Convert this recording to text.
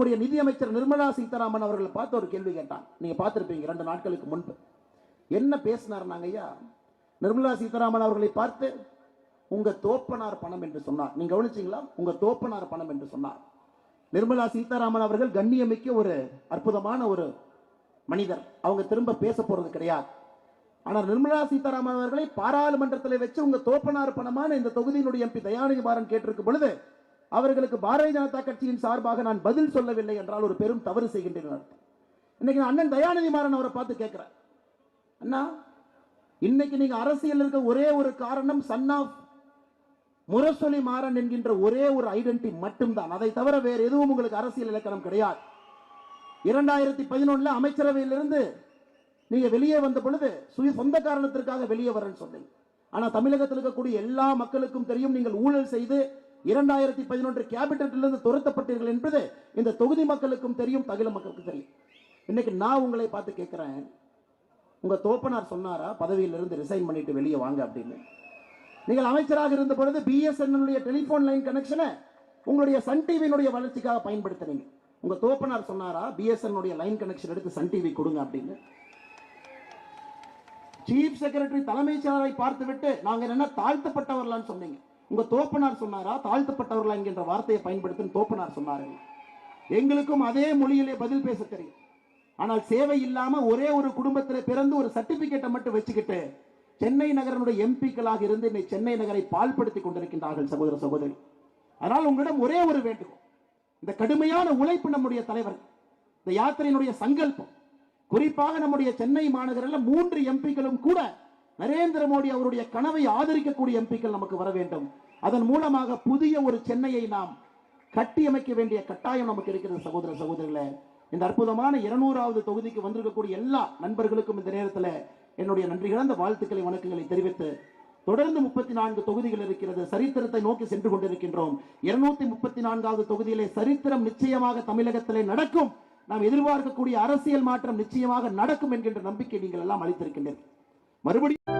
நம்முடைய நிதியமைச்சர் நிர்மலா சீதாராமன் அவர்களை பார்த்து ஒரு கேள்வி கேட்டான். நீங்க பார்த்துருப்பீங்க இரண்டு நாட்களுக்கு முன்பு. என்ன பேசினார் ஐயா? நிர்மலா சீதாராமன் அவர்களை பார்த்து உங்க தோப்பனார் பணம் என்று சொன்னார். நீங்க கவனிச்சீங்களா? உங்க தோப்பனார் பணம் என்று சொன்னார். நிர்மலா சீதாராமன் அவர்கள் கண்ணியமிக்க ஒரு அற்புதமான ஒரு மனிதர். அவங்க திரும்ப பேச போறது கிடையாது. ஆனால் நிர்மலா சீதாராமன் அவர்களை பாராளுமன்றத்தில் வச்சு உங்க தோப்பனார் பணமான இந்த தொகுதியினுடைய எம்பி தயாநிதி மாறன் கேட்டிருக்கும் பொழுது அவர்களுக்கு பாரதிய ஜனதா கட்சியின் சார்பாக நான் பதில் சொல்லவில்லை என்றால் ஒரு பெரும் தவறு செய்கின்றனர் இன்னைக்கு நான் அண்ணன் தயாநிதி மாறன் அவரை பார்த்து கேட்கிறேன் அண்ணா இன்னைக்கு நீங்க அரசியல் இருக்க ஒரே ஒரு காரணம் சன் ஆஃப் முரசொலி மாறன் என்கின்ற ஒரே ஒரு ஐடென்டி மட்டும்தான். அதை தவிர வேறு எதுவும் உங்களுக்கு அரசியல் இலக்கணம் கிடையாது. இரண்டாயிரத்தி பதினொன்னுல அமைச்சரவையிலிருந்து நீங்க வெளியே வந்த பொழுது சுய சொந்த காரணத்திற்காக வெளியே வரேன்னு சொன்னீங்க. ஆனா தமிழகத்தில் இருக்கக்கூடிய எல்லா மக்களுக்கும் தெரியும் நீங்கள் ஊழல் செய்து இரண்டாயிரத்தி பதினொன்று கேபிட்டலிருந்து துரத்தப்பட்டீர்கள் என்பது இந்த தொகுதி மக்களுக்கும் தெரியும் தகில மக்களுக்கும் தெரியும். இன்னைக்கு நான் உங்களை பார்த்து கேட்குறேன். உங்கள் தோப்பனார் சொன்னாரா பதவியிலிருந்து ரிசைன் பண்ணிட்டு வெளியே வாங்க அப்படின்னு. நீங்கள் அமைச்சராக இருந்த பொழுது பிஎஸ்என்எல்லுடைய டெலிஃபோன் லைன் கனெக்ஷனை உங்களுடைய சன் டிவியினுடைய வளர்ச்சிக்காக பயன்படுத்துறீங்க உங்கள் தோப்பனார் சொன்னாரா பிஎஸ்என்னுடைய லைன் கனெக்ஷன் எடுத்து சன் டிவி கொடுங்க அப்படின்னு. சீஃப் செக்ரட்டரி தலைமைச் செயலரை பார்த்துவிட்டு நாங்கள் என்ன தாழ்த்தப்பட்டவர்களான்னு சொன்னீங்க. உங்க தோப்பனார் சொன்னாரா? தாழ்த்தப்பட்டவர்களா என்கின்ற வார்த்தையை பயன்படுத்தும் தோப்பனார் சொன்னார்கள் எங்களுக்கும் அதே மொழியிலே பதில் பேச தெரியும் ஆனால் சேவை இல்லாம ஒரே ஒரு குடும்பத்தில் பிறந்து ஒரு சர்டிபிகேட்டை மட்டும் வச்சுக்கிட்டு சென்னை நகரனுடைய எம்பிக்களாக இருந்து இன்னை சென்னை நகரை பால்படுத்திக் கொண்டிருக்கின்றார்கள் சகோதர சகோதரி. அதனால் உங்களிடம் ஒரே ஒரு வேண்டுகோள். இந்த கடுமையான உழைப்பு நம்முடைய தலைவர் இந்த யாத்திரையினுடைய சங்கல்பம். குறிப்பாக நம்முடைய சென்னை மாநகரில் மூன்று எம்பிக்களும் கூட நரேந்திர மோடி அவருடைய கனவை ஆதரிக்கக்கூடிய எம்பிக்கள் நமக்கு வர வேண்டும். அதன் மூலமாக புதிய ஒரு சென்னையை நாம் கட்டியமைக்க வேண்டிய கட்டாயம் நமக்கு இருக்கிறது சகோதர சகோதரிகளே. இந்த அற்புதமான இருநூறாவது தொகுதிக்கு வந்திருக்கக்கூடிய எல்லா நண்பர்களுக்கும் இந்த நேரத்தில் என்னுடைய நன்றி கலந்த வாழ்த்துக்களை வணக்கங்களை தெரிவித்து தொடர்ந்து முப்பத்தி நான்கு தொகுதிகள் இருக்கிறது. சரித்திரத்தை நோக்கி சென்று கொண்டிருக்கின்றோம். இருநூத்தி முப்பத்தி நான்காவது தொகுதியிலே சரித்திரம் நிச்சயமாக தமிழகத்திலே நடக்கும். நாம் எதிர்பார்க்கக்கூடிய அரசியல் மாற்றம் நிச்சயமாக நடக்கும் என்கின்ற நம்பிக்கை நீங்கள் எல்லாம் அளித்திருக்கின்றீர்கள். மறுபடியும்